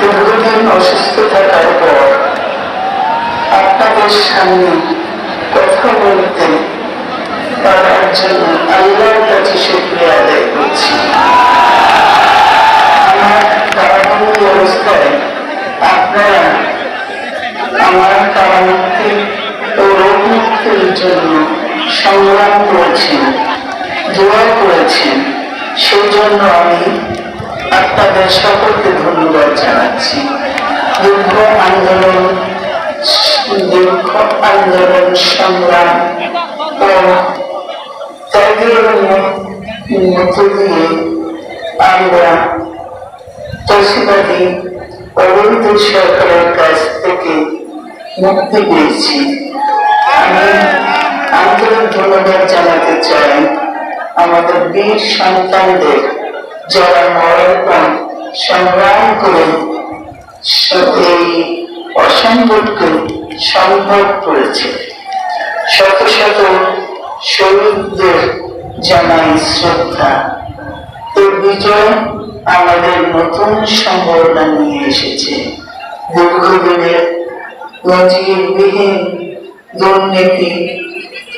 দীর্ঘদিন অসুস্থ থাকার পর আপনাদের সামনে কথা বলতে পারার জন্য আল্লাহর কাছে শুক্রিয়া আদায় করছি। অবস্থায় আপনারা আমার কারামুক্তি ও রোগ মুক্তির জন্য সংগ্রাম করেছেন দোয়া করেছেন সেই জন্য আমি আপনাদের সকলকে ধন্যবাদ জানাচ্ছি। দীর্ঘ আন্দোলন দীর্ঘ আন্দোলন, সংগ্রাম মধ্য দিয়ে আমরা চাষিবাদী অবৈধ সরকারের কাছ থেকে মুক্তি পেয়েছি। আমি আন্তরিক ধন্যবাদ জানাতে চাই, আমাদের বীর সন্তানদের যারা মরণপণ সংগ্রাম করে এই অসম্ভবকে সম্ভব করেছে। শত শত শহীদদের জানাই শ্রদ্ধা। এই বিজয় আমাদের নতুন সম্ভাবনা নিয়ে এসেছে। দীর্ঘদিনের নজিরবিহীন দুর্নীতি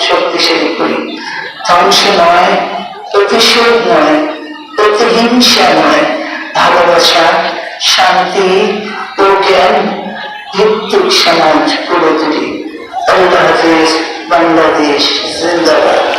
শক্তিশালী করি ধ্বংস নয়, প্রতিশোধ নয়, প্রতিহিংসা নয়, ভালোবাসা, শান্তি ও জ্ঞান ভিত্তিক সমাজ গড়ে তুলি। আল্লাহ বাংলাদেশ জিন্দাবাদ।